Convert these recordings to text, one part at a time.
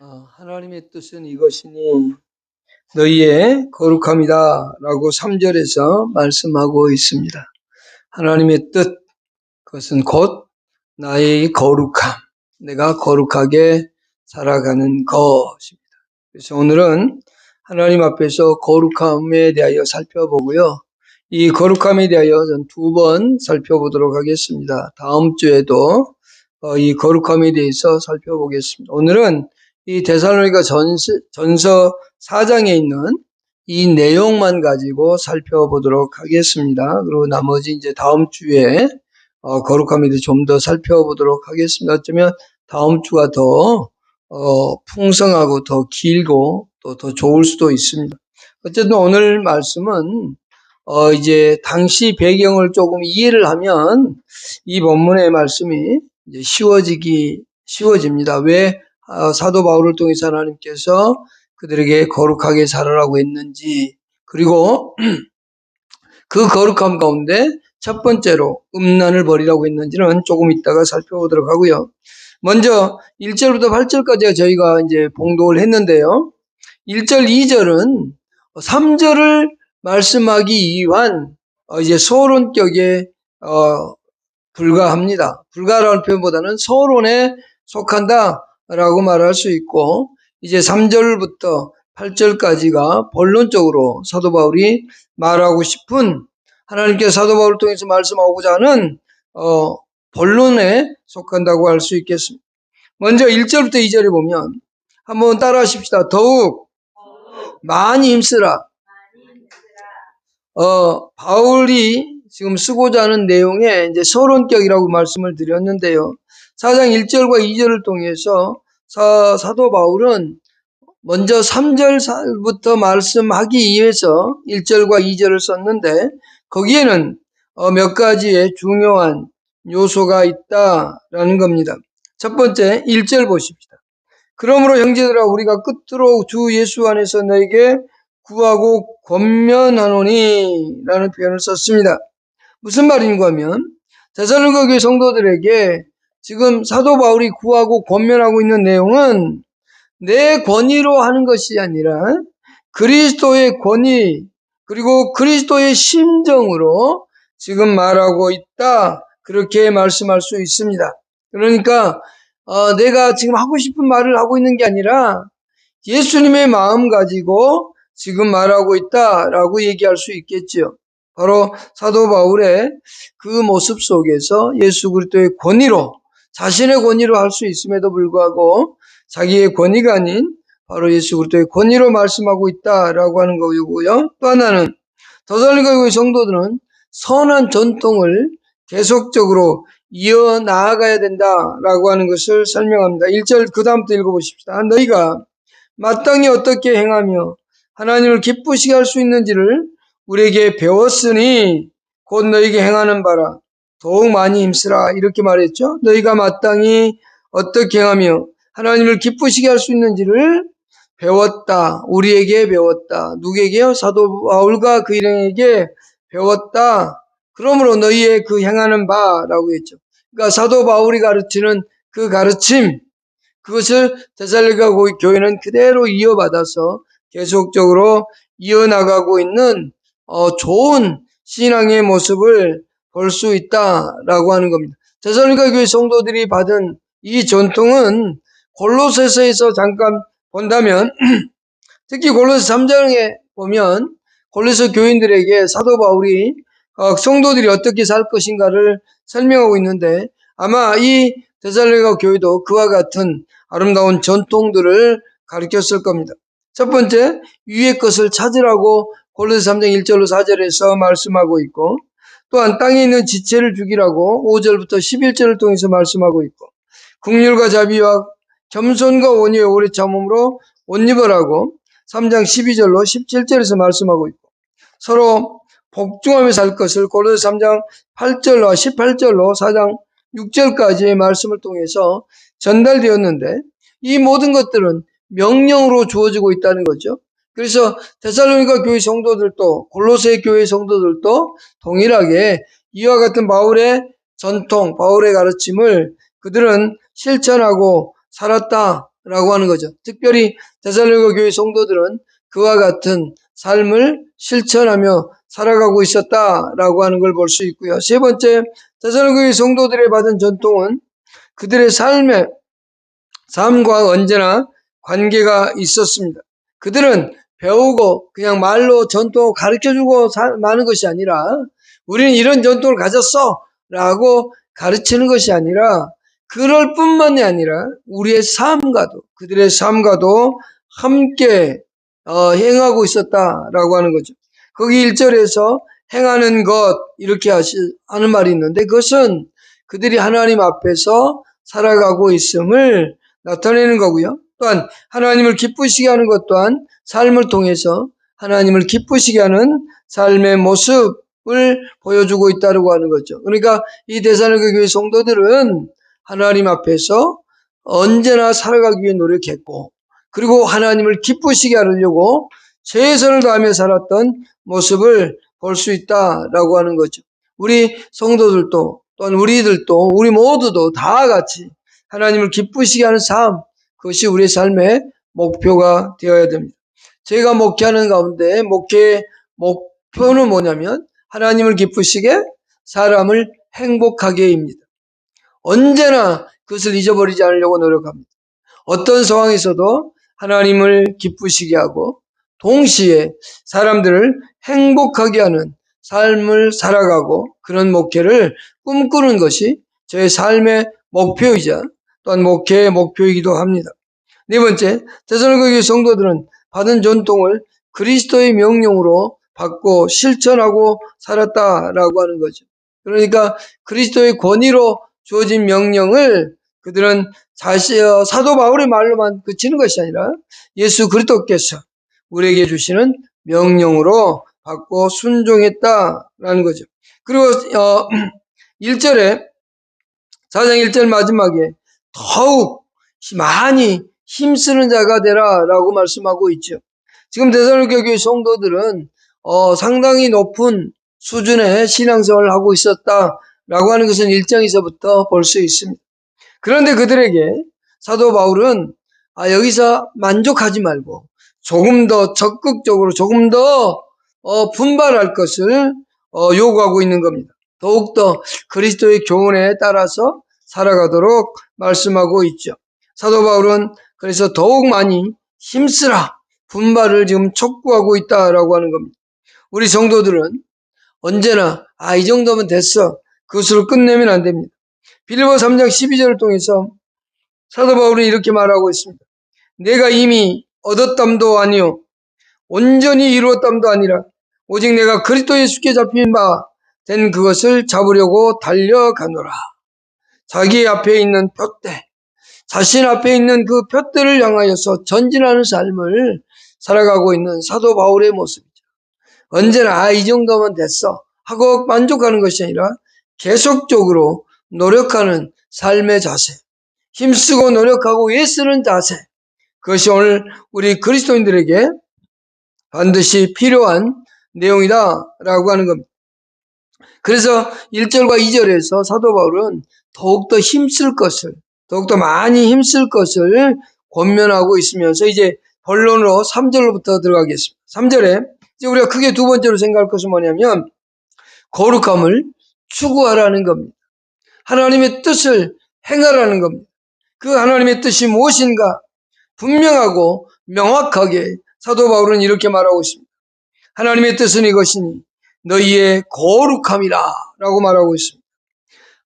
어, 하나님의 뜻은 이것이니 너희의 거룩함이다 라고 3절에서 말씀하고 있습니다. 하나님의 뜻, 그것은 곧 나의 거룩함, 내가 거룩하게 살아가는 것입니다. 그래서 오늘은 하나님 앞에서 거룩함에 대하여 살펴보고요. 이 거룩함에 대하여 두 번 살펴보도록 하겠습니다. 다음 주에도 어, 이 거룩함에 대해서 살펴보겠습니다. 오늘은 이 데살로니가 전서, 전서 4장에 있는 이 내용만 가지고 살펴보도록 하겠습니다. 그리고 나머지 이제 다음 주에 어, 거룩함에 좀 더 살펴보도록 하겠습니다. 어쩌면 다음 주가 더 어, 풍성하고 더 길고 또 더 좋을 수도 있습니다. 어쨌든 오늘 말씀은 어, 이제 당시 배경을 조금 이해를 하면 이 본문의 말씀이 이제 쉬워지기 쉬워집니다. 왜 어, 사도 바울을 통해서 하나님께서 그들에게 거룩하게 살아라고 했는지 그리고 그 거룩함 가운데 첫 번째로 음란을 버리라고 했는지는 조금 이따가 살펴보도록 하고요. 먼저 1절부터 8절까지 저희가 이제 봉독을 했는데요. 1절, 2절은 3절을 말씀하기 위한 어, 이제 소론격에 어, 불과합니다. 불가라는 표현보다는 서론에 속한다 라고 말할 수 있고 이제 3절부터 8절까지가 본론적으로 사도 바울이 말하고 싶은 하나님께 사도 바울을 통해서 말씀하고자 하는 어, 본론에 속한다고 할 수 있겠습니다. 먼저 1절부터 2절에 보면 한번 따라 하십시다. 더욱 많이 힘쓰라. 어, 바울이 지금 쓰고자 하는 내용에 이제 서론격이라고 말씀을 드렸는데요. 4장 1절과 2절을 통해서 사, 사도 바울은 먼저 3절부터 말씀하기 위해서 1절과 2절을 썼는데 거기에는 어, 몇 가지의 중요한 요소가 있다라는 겁니다. 첫 번째 1절 보십시다. 그러므로 형제들아 우리가 끝으로 주 예수 안에서 너에게 구하고 권면하노니 라는 표현을 썼습니다. 무슨 말인가 하면 데살로니가 교회 성도들에게 지금 사도 바울이 구하고 권면하고 있는 내용은 내 권위로 하는 것이 아니라 그리스도의 권위 그리고 그리스도의 심정으로 지금 말하고 있다 그렇게 말씀할 수 있습니다. 그러니까 어, 내가 지금 하고 싶은 말을 하고 있는 게 아니라 예수님의 마음 가지고 지금 말하고 있다라고 얘기할 수 있겠죠. 바로 사도 바울의 그 모습 속에서 예수 그리스도의 권위로 자신의 권위로 할 수 있음에도 불구하고 자기의 권위가 아닌 바로 예수 그리스도의 권위로 말씀하고 있다라고 하는 거고요. 또 하나는 더살리가 교회 성도들은 선한 전통을 계속적으로 이어 나아가야 된다라고 하는 것을 설명합니다. 1절 그 다음부터 읽어보십시다. 너희가 마땅히 어떻게 행하며 하나님을 기쁘시게 할 수 있는지를 우리에게 배웠으니 곧 너희에게 행하는 바라 더욱 많이 힘쓰라 이렇게 말했죠. 너희가 마땅히 어떻게 행하며 하나님을 기쁘시게 할 수 있는지를 배웠다. 우리에게 배웠다. 누구에게요? 사도 바울과 그 일행에게 배웠다. 그러므로 너희의 그 행하는 바라고 했죠. 그러니까 사도 바울이 가르치는 그 가르침 그것을 데살리가 교회는 그대로 이어받아서 계속적으로 이어나가고 있는 어, 좋은 신앙의 모습을 볼 수 있다라고 하는 겁니다. 데살리가 교회 성도들이 받은 이 전통은 골로새서에서 잠깐 본다면 특히 골로새 3장에 보면 골로새 교인들에게 사도 바울이 어, 성도들이 어떻게 살 것인가를 설명하고 있는데 아마 이 데살리가 교회도 그와 같은 아름다운 전통들을 가르쳤을 겁니다. 첫 번째, 위의 것을 찾으라고 골로새 3장 1절로 4절에서 말씀하고 있고 또한 땅에 있는 지체를 죽이라고 5절부터 11절을 통해서 말씀하고 있고 국률과 자비와 겸손과 원의의 오래 참음으로 옷 입으라고 3장 12절로 17절에서 말씀하고 있고 서로 복종하며 살 것을 골로새 3장 8절로 18절로 4장 6절까지의 말씀을 통해서 전달되었는데 이 모든 것들은 명령으로 주어지고 있다는 거죠. 그래서 데살로니가 교회 성도들도 골로새 교회 성도들도 동일하게 이와 같은 바울의 전통, 바울의 가르침을 그들은 실천하고 살았다. 라고 하는 거죠. 특별히 데살로니가 교회 성도들은 그와 같은 삶을 실천하며 살아가고 있었다라고 하는 걸 볼 수 있고요. 세 번째, 데살로니가 교회 성도들의 받은 전통은 그들의 삶의 삶과 언제나 관계가 있었습니다. 그들은 배우고 그냥 말로 전통 가르쳐주고 마는 것이 아니라 우리는 이런 전통을 가졌어 라고 가르치는 것이 아니라 그럴 뿐만이 아니라 우리의 삶과도 그들의 삶과도 함께 어, 행하고 있었다라고 하는 거죠. 거기 1절에서 행하는 것 이렇게 하시, 하는 말이 있는데 그것은 그들이 하나님 앞에서 살아가고 있음을 나타내는 거고요. 또한 하나님을 기쁘시게 하는 것 또한 삶을 통해서 하나님을 기쁘시게 하는 삶의 모습을 보여주고 있다고 하는 거죠. 그러니까 이 대사로교 교회 성도들은 하나님 앞에서 언제나 살아가기 위해 노력했고 그리고 하나님을 기쁘시게 하려고 최선을 다하며 살았던 모습을 볼 수 있다라고 하는 거죠. 우리 성도들도 또한 우리들도 우리 모두도 다 같이 하나님을 기쁘시게 하는 삶 그것이 우리의 삶의 목표가 되어야 됩니다. 제가 목회하는 가운데 목회의 목표는 뭐냐면 하나님을 기쁘시게 사람을 행복하게입니다. 언제나 그것을 잊어버리지 않으려고 노력합니다. 어떤 상황에서도 하나님을 기쁘시게 하고 동시에 사람들을 행복하게 하는 삶을 살아가고 그런 목회를 꿈꾸는 것이 저의 삶의 목표이자 또한 목회의 목표이기도 합니다. 네 번째, 대선교회 성도들은 받은 전통을 그리스도의 명령으로 받고 실천하고 살았다라고 하는 거죠. 그러니까 그리스도의 권위로 주어진 명령을 그들은 자신 어, 사도 바울의 말로만 그치는 것이 아니라 예수 그리스도께서 우리에게 주시는 명령으로 받고 순종했다라는 거죠. 그리고 어 1절에 4장 1절 마지막에 더욱 많이 힘쓰는 자가 되라라고 말씀하고 있죠. 지금 대선로교 교회 성도들은 어, 상당히 높은 수준의 신앙생활을 하고 있었다라고 하는 것은 일장에서부터 볼 수 있습니다. 그런데 그들에게 사도 바울은 아, 여기서 만족하지 말고 조금 더 적극적으로 조금 더 어, 분발할 것을 어, 요구하고 있는 겁니다. 더욱더 그리스도의 교훈에 따라서 살아가도록 말씀하고 있죠. 사도 바울은 그래서 더욱 많이 힘쓰라 분발을 지금 촉구하고 있다라고 하는 겁니다. 우리 성도들은 언제나 아 이 정도면 됐어 그것으로 끝내면 안 됩니다. 빌리보 3장 12절을 통해서 사도 바울은 이렇게 말하고 있습니다. 내가 이미 얻었담도 아니요 온전히 이루었담도 아니라 오직 내가 그리스도 예수께 잡힌 바 된 그것을 잡으려고 달려가노라. 자기 앞에 있는 표대, 자신 앞에 있는 그 표대를 향하여서 전진하는 삶을 살아가고 있는 사도 바울의 모습이죠. 언제나 아, 이 정도면 됐어 하고 만족하는 것이 아니라 계속적으로 노력하는 삶의 자세, 힘쓰고 노력하고 애쓰는 자세, 그것이 오늘 우리 그리스도인들에게 반드시 필요한 내용이다라고 하는 겁니다. 그래서 1절과 2절에서 사도 바울은 더욱더 힘쓸 것을, 더욱더 많이 힘쓸 것을 권면하고 있으면서 이제 본론으로 3절로부터 들어가겠습니다. 3절에 이제 우리가 크게 두 번째로 생각할 것은 뭐냐면 거룩함을 추구하라는 겁니다. 하나님의 뜻을 행하라는 겁니다. 그 하나님의 뜻이 무엇인가 분명하고 명확하게 사도 바울은 이렇게 말하고 있습니다. 하나님의 뜻은 이것이니 너희의 거룩함이라 라고 말하고 있습니다.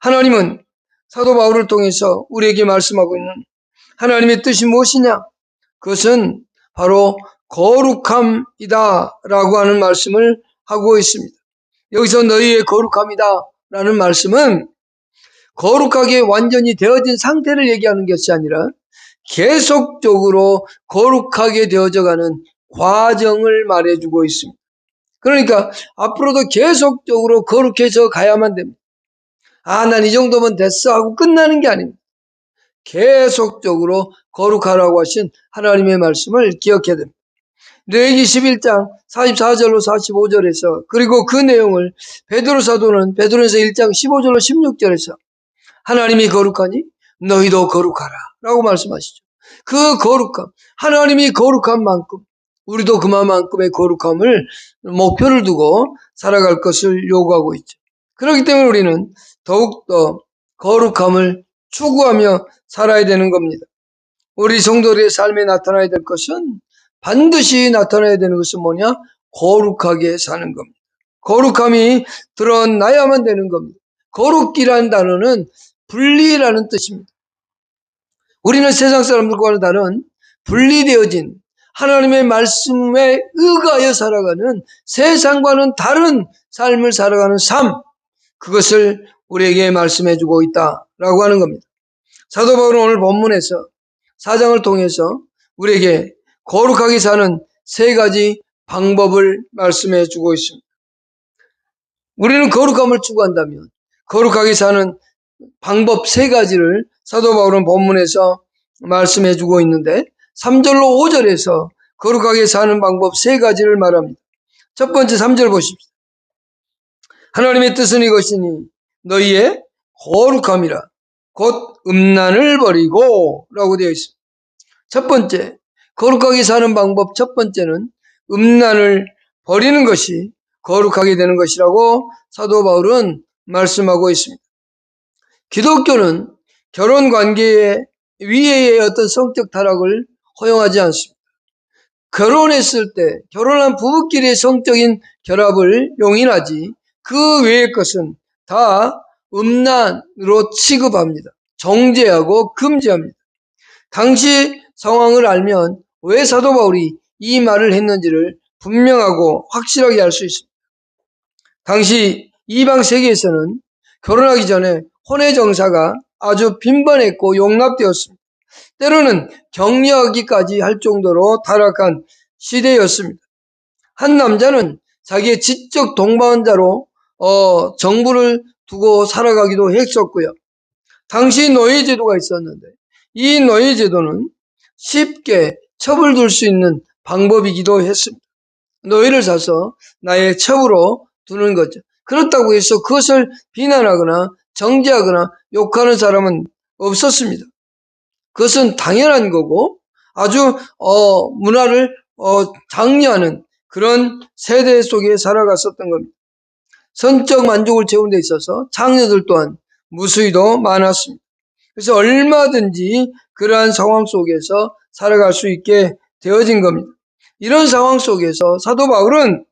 하나님은 사도 바울을 통해서 우리에게 말씀하고 있는 하나님의 뜻이 무엇이냐? 그것은 바로 거룩함이다 라고 하는 말씀을 하고 있습니다. 여기서 너희의 거룩함이다 라는 말씀은 거룩하게 완전히 되어진 상태를 얘기하는 것이 아니라 계속적으로 거룩하게 되어져 가는 과정을 말해주고 있습니다. 그러니까 앞으로도 계속적으로 거룩해져 가야만 됩니다. 아, 난 이 정도면 됐어 하고 끝나는 게 아닙니다. 계속적으로 거룩하라고 하신 하나님의 말씀을 기억해야 됩니다. 뇌기 11장 44절로 45절에서 그리고 그 내용을 베드로 사도는 베드로에서 1장 15절로 16절에서 하나님이 거룩하니 너희도 거룩하라 라고 말씀하시죠. 그 거룩함, 하나님이 거룩한 만큼 우리도 그만큼의 거룩함을 목표를 두고 살아갈 것을 요구하고 있죠. 그렇기 때문에 우리는 더욱더 거룩함을 추구하며 살아야 되는 겁니다. 우리 성도들의 삶에 나타나야 될 것은 반드시 나타나야 되는 것은 뭐냐? 거룩하게 사는 겁니다. 거룩함이 드러나야만 되는 겁니다. 거룩기라는 단어는 분리라는 뜻입니다. 우리는 세상 사람들과는 다른 분리되어진 하나님의 말씀에 의가하여 살아가는 세상과는 다른 삶을 살아가는 삶, 그것을 우리에게 말씀해 주고 있다라고 하는 겁니다. 사도 바울은 오늘 본문에서 사장을 통해서 우리에게 거룩하게 사는 세 가지 방법을 말씀해 주고 있습니다. 우리는 거룩함을 추구한다면 거룩하게 사는 방법 세 가지를 사도 바울은 본문에서 말씀해 주고 있는데 3절로 5절에서 거룩하게 사는 방법 세 가지를 말합니다. 첫 번째 3절 보십시오. 하나님의 뜻은 이것이니 너희의 거룩함이라 곧 음란을 버리고 라고 되어 있습니다. 첫 번째 거룩하게 사는 방법 첫 번째는 음란을 버리는 것이 거룩하게 되는 것이라고 사도 바울은 말씀하고 있습니다. 기독교는 결혼 관계의 위에의 어떤 성적 타락을 허용하지 않습니다. 결혼했을 때 결혼한 부부끼리의 성적인 결합을 용인하지 그 외의 것은 다 음란으로 취급합니다. 정죄하고 금지합니다. 당시 상황을 알면 왜 사도 바울이 이 말을 했는지를 분명하고 확실하게 알 수 있습니다. 당시 이방 세계에서는 결혼하기 전에 혼의 정사가 아주 빈번했고 용납되었습니다. 때로는 격려하기까지 할 정도로 타락한 시대였습니다. 한 남자는 자기의 지적 동반자로 어, 정부를 두고 살아가기도 했었고요. 당시 노예 제도가 있었는데 이 노예 제도는 쉽게 첩을 둘수 있는 방법이기도 했습니다. 노예를 사서 나의 첩으로 두는 거죠. 그렇다고 해서 그것을 비난하거나 정죄하거나 욕하는 사람은 없었습니다. 그것은 당연한 거고 아주 어, 문화를 어, 장려하는 그런 세대 속에 살아갔었던 겁니다. 선적 만족을 채우는 데 있어서 장녀들 또한 무수히도 많았습니다. 그래서 얼마든지 그러한 상황 속에서 살아갈 수 있게 되어진 겁니다. 이런 상황 속에서 사도 바울은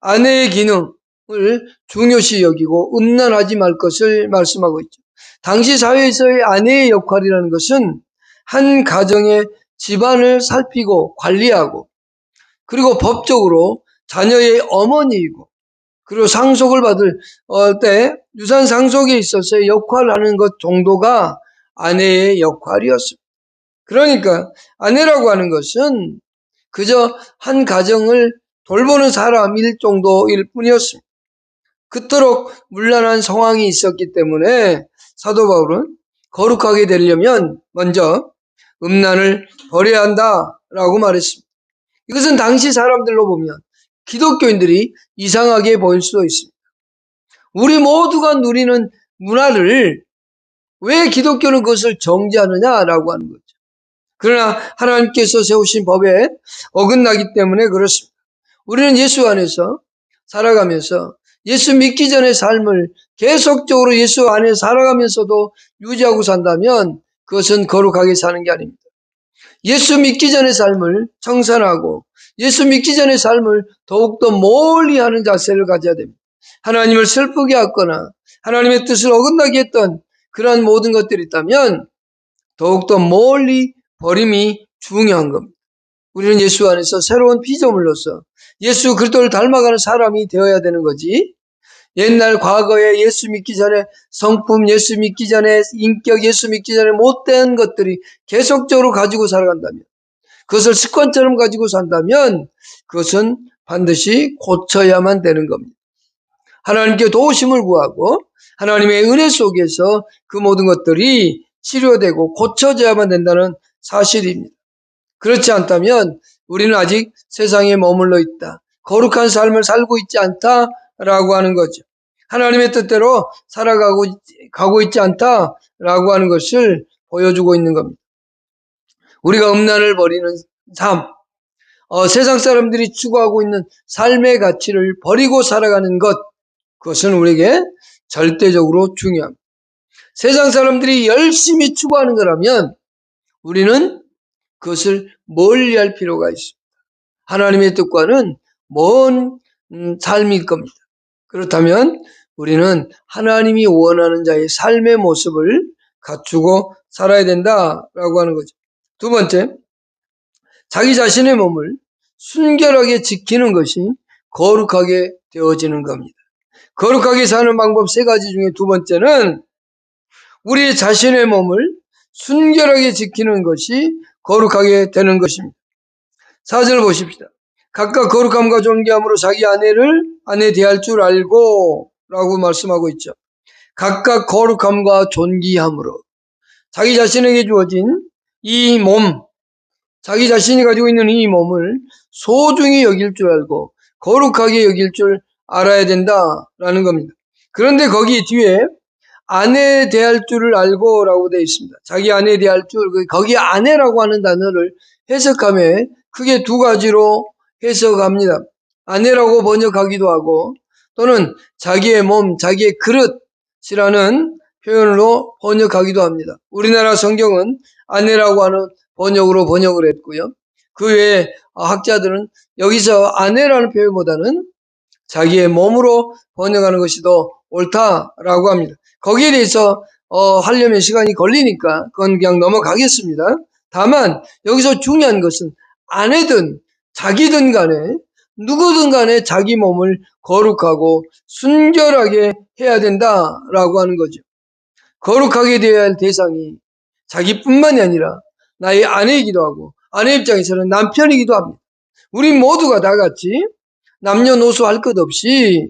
아내의 기능을 중요시 여기고 음란하지 말 것을 말씀하고 있죠. 당시 사회에서의 아내의 역할이라는 것은 한 가정의 집안을 살피고 관리하고 그리고 법적으로 자녀의 어머니이고 그리고 상속을 받을 어, 때 유산 상속에 있어서 역할을 하는 것 정도가 아내의 역할이었습니다. 그러니까 아내라고 하는 것은 그저 한 가정을 돌보는 사람일 정도일 뿐이었습니다. 그토록 문란한 상황이 있었기 때문에 사도 바울은 거룩하게 되려면 먼저 음란을 버려야 한다라고 말했습니다. 이것은 당시 사람들로 보면 기독교인들이 이상하게 보일 수도 있습니다. 우리 모두가 누리는 문화를 왜 기독교는 그것을 정지하느냐라고 하는 거죠. 그러나 하나님께서 세우신 법에 어긋나기 때문에 그렇습니다. 우리는 예수 안에서 살아가면서 예수 믿기 전의 삶을 계속적으로 예수 안에 살아가면서도 유지하고 산다면 그것은 거룩하게 사는 게 아닙니다. 예수 믿기 전의 삶을 청산하고 예수 믿기 전의 삶을 더욱더 멀리 하는 자세를 가져야 됩니다. 하나님을 슬프게 하거나 하나님의 뜻을 어긋나게 했던 그러한 모든 것들이 있다면 더욱더 멀리 버림이 중요한 겁니다. 우리는 예수 안에서 새로운 피조물로서 예수 그리스도를 닮아가는 사람이 되어야 되는 거지. 옛날 과거에 예수 믿기 전에 성품 예수 믿기 전에 인격 예수 믿기 전에 못된 것들이 계속적으로 가지고 살아간다면 그것을 습관처럼 가지고 산다면 그것은 반드시 고쳐야만 되는 겁니다. 하나님께 도우심을 구하고 하나님의 은혜 속에서 그 모든 것들이 치료되고 고쳐져야만 된다는 사실입니다. 그렇지 않다면 우리는 아직 세상에 머물러 있다. 거룩한 삶을 살고 있지 않다라고 하는 거죠. 하나님의 뜻대로 살아가고 가고 있지 않다라고 하는 것을 보여주고 있는 겁니다. 우리가 음란을 버리는 삶, 어, 세상 사람들이 추구하고 있는 삶의 가치를 버리고 살아가는 것, 그것은 우리에게 절대적으로 중요합니다. 세상 사람들이 열심히 추구하는 거라면 우리는 그것을 멀리 할 필요가 있습니다. 하나님의 뜻과는 먼 음, 삶일 겁니다. 그렇다면 우리는 하나님이 원하는 자의 삶의 모습을 갖추고 살아야 된다라고 하는 거죠. 두 번째, 자기 자신의 몸을 순결하게 지키는 것이 거룩하게 되어지는 겁니다. 거룩하게 사는 방법 세 가지 중에 두 번째는 우리 자신의 몸을 순결하게 지키는 것이 거룩하게 되는 것입니다. 사절 보십시다. 각각 거룩함과 존귀함으로 자기 아내를 아내 대할 줄 알고 라고 말씀하고 있죠. 각각 거룩함과 존귀함으로 자기 자신에게 주어진 이 몸, 자기 자신이 가지고 있는 이 몸을 소중히 여길 줄 알고 거룩하게 여길 줄 알아야 된다라는 겁니다. 그런데 거기 뒤에 아내에 대할 줄을 알고 라고 되어 있습니다. 자기 아내에 대할 줄, 그 거기 아내라고 하는 단어를 해석하면 크게 두 가지로 해석합니다. 아내라고 번역하기도 하고 또는 자기의 몸, 자기의 그릇이라는 표현으로 번역하기도 합니다. 우리나라 성경은 아내라고 하는 번역으로 번역을 했고요. 그 외에 학자들은 여기서 아내라는 표현보다는 자기의 몸으로 번역하는 것이 더 옳다라고 합니다. 거기에 대해서 어, 하려면 시간이 걸리니까 그건 그냥 넘어가겠습니다. 다만 여기서 중요한 것은 아내든 자기든 간에 누구든 간에 자기 몸을 거룩하고 순결하게 해야 된다라고 하는 거죠. 거룩하게 되어야 할 대상이 자기뿐만이 아니라 나의 아내이기도 하고 아내 입장에서는 남편이기도 합니다. 우리 모두가 다 같이 남녀노소 할 것 없이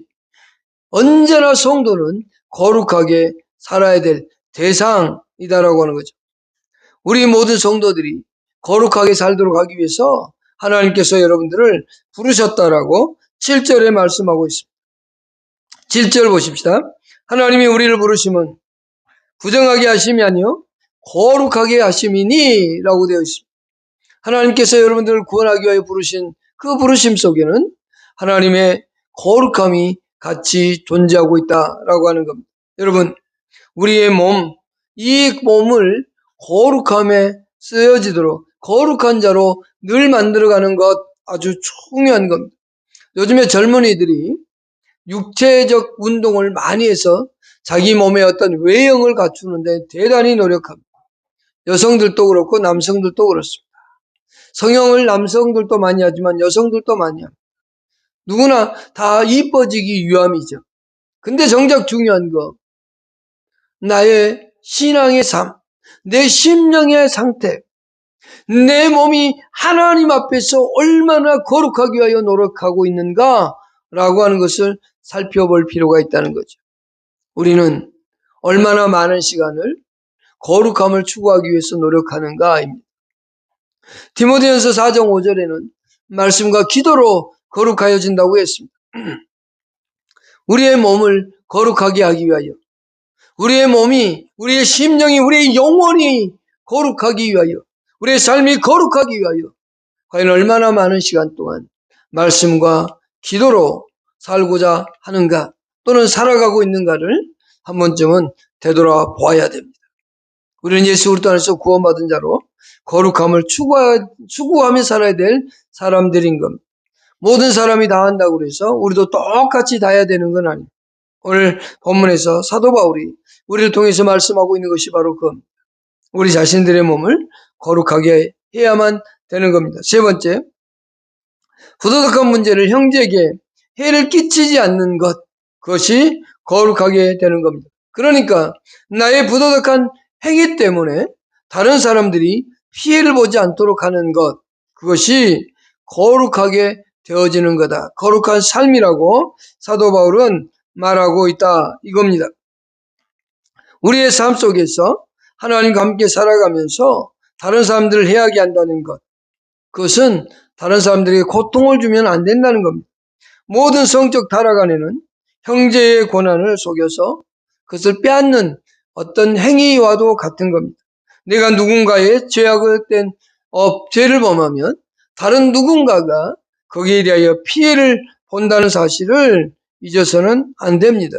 언제나 성도는 거룩하게 살아야 될 대상이다라고 하는 거죠. 우리 모든 성도들이 거룩하게 살도록 하기 위해서 하나님께서 여러분들을 부르셨다라고 7절에 말씀하고 있습니다. 7절 보십시다. 하나님이 우리를 부르시면 부정하게 하심이 아니요 거룩하게 하심이니 라고 되어 있습니다. 하나님께서 여러분들을 구원하기 위하여 부르신 그 부르심 속에는 하나님의 거룩함이 같이 존재하고 있다라고 하는 겁니다. 여러분, 우리의 몸, 이 몸을 거룩함에 쓰여지도록 거룩한 자로 늘 만들어가는 것 아주 중요한 겁니다. 요즘에 젊은이들이 육체적 운동을 많이 해서 자기 몸에 어떤 외형을 갖추는데 대단히 노력합니다. 여성들도 그렇고 남성들도 그렇습니다. 성형을 남성들도 많이 하지만 여성들도 많이 합니다. 누구나 다 이뻐지기 위함이죠. 근데 정작 중요한 거, 나의 신앙의 삶, 내 심령의 상태, 내 몸이 하나님 앞에서 얼마나 거룩하기 위하여 노력하고 있는가 라고 하는 것을 살펴볼 필요가 있다는 거죠. 우리는 얼마나 많은 시간을 거룩함을 추구하기 위해서 노력하는가입니다. 디모데전서 4장 5절에는 말씀과 기도로 거룩하여진다고 했습니다. 우리의 몸을 거룩하게 하기 위하여 우리의 몸이 우리의 심령이 우리의 영혼이 거룩하기 위하여 우리의 삶이 거룩하기 위하여 과연 얼마나 많은 시간 동안 말씀과 기도로 살고자 하는가 또는 살아가고 있는가를 한 번쯤은 되돌아 보아야 됩니다. 우리는 예수 그리스도 안에서 구원받은 자로 거룩함을 추구하, 추구하며 살아야 될 사람들인 겁니다. 모든 사람이 다 한다고 그래서 우리도 똑같이 다 해야 되는 건 아닙니다. 오늘 본문에서 사도 바울이 우리를 통해서 말씀하고 있는 것이 바로 그 우리 자신들의 몸을 거룩하게 해야만 되는 겁니다. 세 번째, 부도덕한 문제를 형제에게 해를 끼치지 않는 것, 그것이 거룩하게 되는 겁니다. 그러니까 나의 부도덕한 행위 때문에 다른 사람들이 피해를 보지 않도록 하는 것, 그것이 거룩하게 되어지는 거다. 거룩한 삶이라고 사도 바울은 말하고 있다. 이겁니다. 우리의 삶 속에서 하나님과 함께 살아가면서 다른 사람들을 해하게 한다는 것. 그것은 다른 사람들에게 고통을 주면 안 된다는 겁니다. 모든 성적 타락 안에는 형제의 고난을 속여서 그것을 빼앗는 어떤 행위와도 같은 겁니다. 내가 누군가의 죄악된 어, 죄를 범하면 다른 누군가가 거기에 대하여 피해를 본다는 사실을 잊어서는 안 됩니다.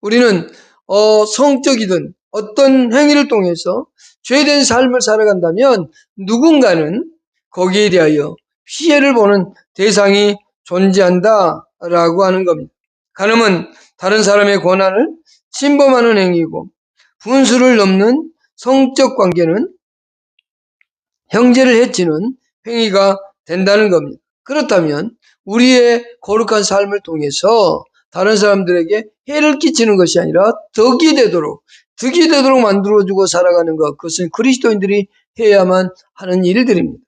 우리는 어, 성적이든 어떤 행위를 통해서 죄된 삶을 살아간다면 누군가는 거기에 대하여 피해를 보는 대상이 존재한다라고 하는 겁니다. 간음은 다른 사람의 권한을 침범하는 행위고 분수를 넘는 성적 관계는 형제를 해치는 행위가 된다는 겁니다. 그렇다면 우리의 거룩한 삶을 통해서 다른 사람들에게 해를 끼치는 것이 아니라 덕이 되도록 득이 되도록 만들어주고 살아가는 것 그것은 그리스도인들이 해야만 하는 일들입니다.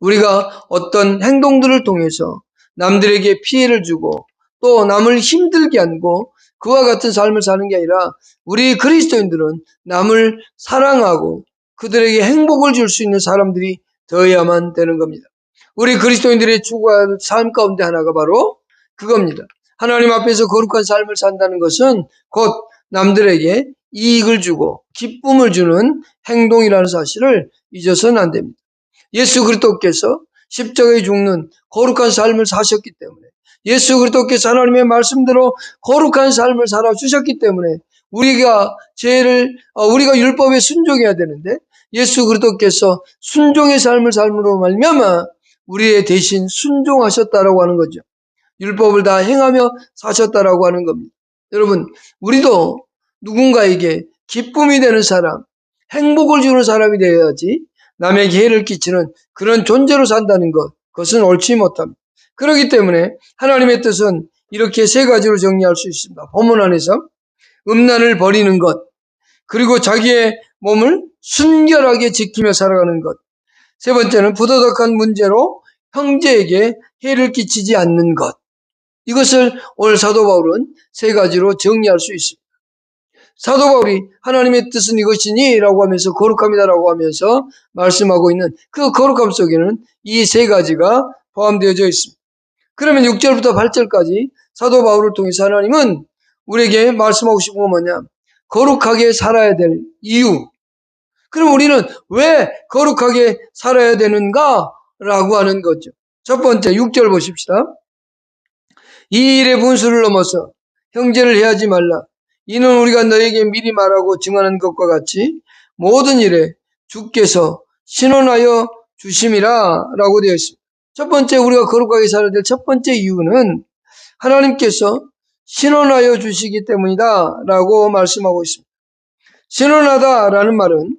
우리가 어떤 행동들을 통해서 남들에게 피해를 주고 또 남을 힘들게 하고 그와 같은 삶을 사는 게 아니라 우리 그리스도인들은 남을 사랑하고 그들에게 행복을 줄 수 있는 사람들이 되어야만 되는 겁니다. 우리 그리스도인들의 추구할 삶 가운데 하나가 바로 그겁니다. 하나님 앞에서 거룩한 삶을 산다는 것은 곧 남들에게 이익을 주고 기쁨을 주는 행동이라는 사실을 잊어서는 안 됩니다. 예수 그리스도께서 십자가에 죽는 거룩한 삶을 사셨기 때문에 예수 그리스도께서 하나님의 말씀대로 거룩한 삶을 살아 주셨기 때문에 우리가 죄를 어, 우리가 율법에 순종해야 되는데 예수 그리스도께서 순종의 삶을 삶으로 말미암아 우리의 대신 순종하셨다라고 하는 거죠. 율법을 다 행하며 사셨다라고 하는 겁니다. 여러분, 우리도 누군가에게 기쁨이 되는 사람, 행복을 주는 사람이 되어야지 남에게 해를 끼치는 그런 존재로 산다는 것, 그것은 옳지 못합니다. 그렇기 때문에 하나님의 뜻은 이렇게 세 가지로 정리할 수 있습니다. 본문 안에서 음란을 버리는 것, 그리고 자기의 몸을 순결하게 지키며 살아가는 것. 세 번째는 부도덕한 문제로 형제에게 해를 끼치지 않는 것. 이것을 오늘 사도 바울은 세 가지로 정리할 수 있습니다. 사도 바울이 하나님의 뜻은 이것이니 라고 하면서 거룩합니다라고 하면서 말씀하고 있는 그 거룩함 속에는 이 세 가지가 포함되어져 있습니다. 그러면 6절부터 8절까지 사도 바울을 통해서 하나님은 우리에게 말씀하고 싶은 건 뭐냐? 거룩하게 살아야 될 이유. 그럼 우리는 왜 거룩하게 살아야 되는가? 라고 하는 거죠. 첫 번째, 6절 보십시다. 이 일의 분수를 넘어서 형제를 해하지 말라. 이는 우리가 너에게 미리 말하고 증언한 것과 같이 모든 일에 주께서 신원하여 주심이라 라고 되어 있습니다. 첫 번째 우리가 거룩하게 살아야 될 첫 번째 이유는 하나님께서 신원하여 주시기 때문이다 라고 말씀하고 있습니다. 신원하다 라는 말은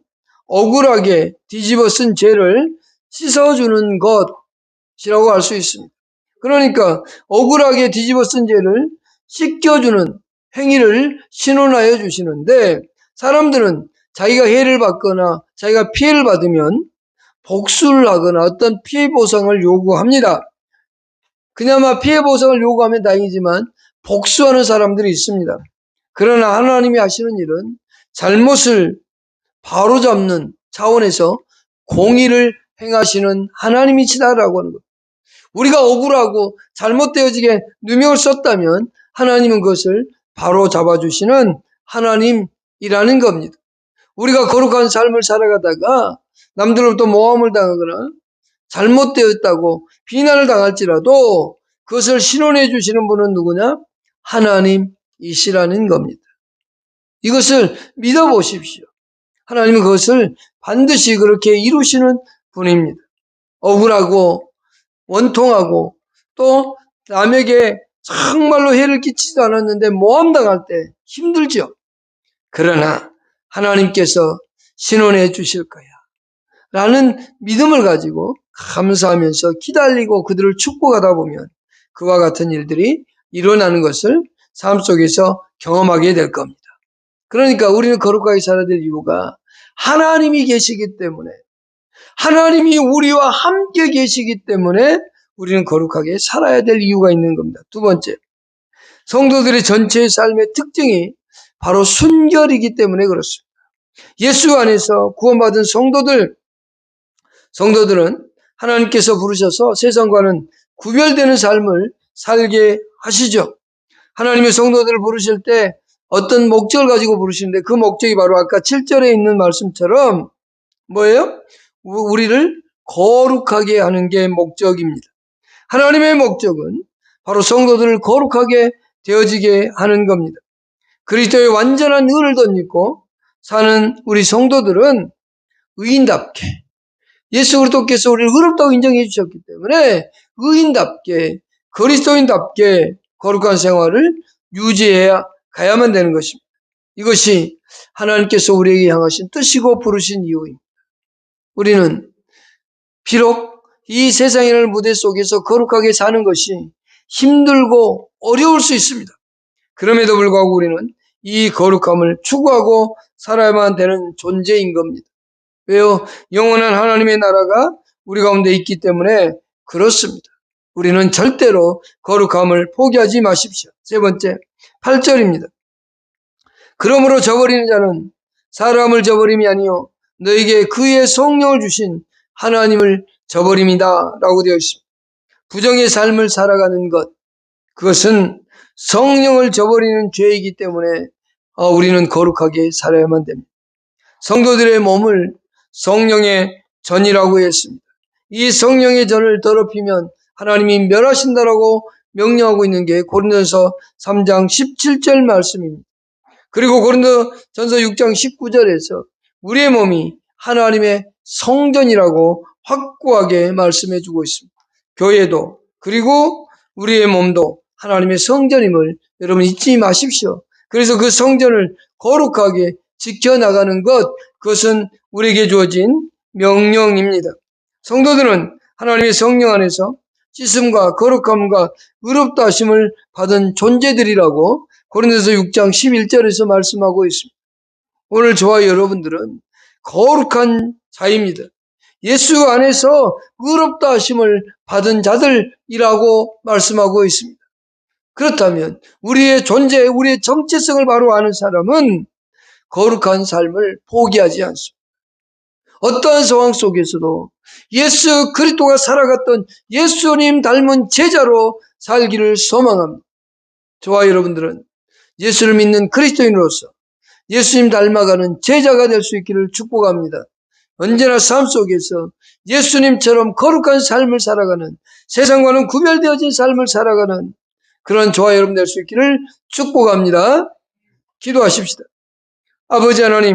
억울하게 뒤집어 쓴 죄를 씻어주는 것이라고 할 수 있습니다. 그러니까 억울하게 뒤집어 쓴 죄를 씻겨주는 행위를 신원하여 주시는데 사람들은 자기가 해를 받거나 자기가 피해를 받으면 복수를 하거나 어떤 피해 보상을 요구합니다. 그나마 피해 보상을 요구하면 다행이지만 복수하는 사람들이 있습니다. 그러나 하나님이 하시는 일은 잘못을 바로잡는 차원에서 공의를 행하시는 하나님이시다라고 하는 것. 우리가 억울하고 잘못되어지게 누명을 썼다면 하나님은 그것을 바로 잡아주시는 하나님이라는 겁니다. 우리가 거룩한 삶을 살아가다가 남들로부터 모함을 당하거나 잘못되었다고 비난을 당할지라도 그것을 신원해 주시는 분은 누구냐? 하나님이시라는 겁니다. 이것을 믿어보십시오. 하나님은 그것을 반드시 그렇게 이루시는 분입니다. 억울하고 원통하고 또 남에게 정말로 해를 끼치지도 않았는데 모함당할 때 힘들죠. 그러나 하나님께서 신원해 주실 거야. 라는 믿음을 가지고 감사하면서 기다리고 그들을 축복하다 보면 그와 같은 일들이 일어나는 것을 삶 속에서 경험하게 될 겁니다. 그러니까 우리는 거룩하게 살아야 될 이유가 하나님이 계시기 때문에 하나님이 우리와 함께 계시기 때문에 우리는 거룩하게 살아야 될 이유가 있는 겁니다. 두 번째, 성도들의 전체의 삶의 특징이 바로 순결이기 때문에 그렇습니다. 예수 안에서 구원받은 성도들, 성도들은 하나님께서 부르셔서 세상과는 구별되는 삶을 살게 하시죠. 하나님의 성도들을 부르실 때 어떤 목적을 가지고 부르시는데 그 목적이 바로 아까 7절에 있는 말씀처럼 뭐예요? 우- 우리를 거룩하게 하는 게 목적입니다. 하나님의 목적은 바로 성도들을 거룩하게 되어지게 하는 겁니다. 그리스도의 완전한 의를 덧입고 사는 우리 성도들은 의인답게 예수 그리스도께서 우리를 의롭다고 인정해 주셨기 때문에 의인답게 그리스도인답게 거룩한 생활을 유지해야 가야만 되는 것입니다. 이것이 하나님께서 우리에게 향하신 뜻이고 부르신 이유입니다. 우리는 비록 이 세상이라는 무대 속에서 거룩하게 사는 것이 힘들고 어려울 수 있습니다. 그럼에도 불구하고 우리는 이 거룩함을 추구하고 살아야만 되는 존재인 겁니다. 왜요? 영원한 하나님의 나라가 우리 가운데 있기 때문에 그렇습니다. 우리는 절대로 거룩함을 포기하지 마십시오. 세 번째, 8절입니다. 그러므로 저버리는 자는 사람을 저버림이 아니요 너에게 그의 성령을 주신 하나님을 저버림이다 라고 되어 있습니다. 부정의 삶을 살아가는 것 그것은 성령을 저버리는 죄이기 때문에 어, 우리는 거룩하게 살아야만 됩니다. 성도들의 몸을 성령의 전이라고 했습니다. 이 성령의 전을 더럽히면 하나님이 멸하신다라고 명령하고 있는 게 고린도서 3장 17절 말씀입니다. 그리고 고린도전서 6장 19절에서 우리의 몸이 하나님의 성전이라고 확고하게 말씀해 주고 있습니다. 교회도 그리고 우리의 몸도 하나님의 성전임을 여러분 잊지 마십시오. 그래서 그 성전을 거룩하게 지켜나가는 것, 그것은 우리에게 주어진 명령입니다. 성도들은 하나님의 성령 안에서 씻음과 거룩함과 의롭다 하심을 받은 존재들이라고 고린도서 6장 11절에서 말씀하고 있습니다. 오늘 저와 여러분들은 거룩한 자입니다. 예수 안에서 의롭다 하심을 받은 자들이라고 말씀하고 있습니다. 그렇다면 우리의 존재, 우리의 정체성을 바로 아는 사람은 거룩한 삶을 포기하지 않습니다. 어떠한 상황 속에서도 예수 그리스도가 살아갔던 예수님 닮은 제자로 살기를 소망합니다. 저와 여러분들은 예수를 믿는 그리스도인으로서 예수님 닮아가는 제자가 될 수 있기를 축복합니다. 언제나 삶 속에서 예수님처럼 거룩한 삶을 살아가는 세상과는 구별되어진 삶을 살아가는 그런 저와 여러분 될 수 있기를 축복합니다. 기도하십시다. 아버지 하나님,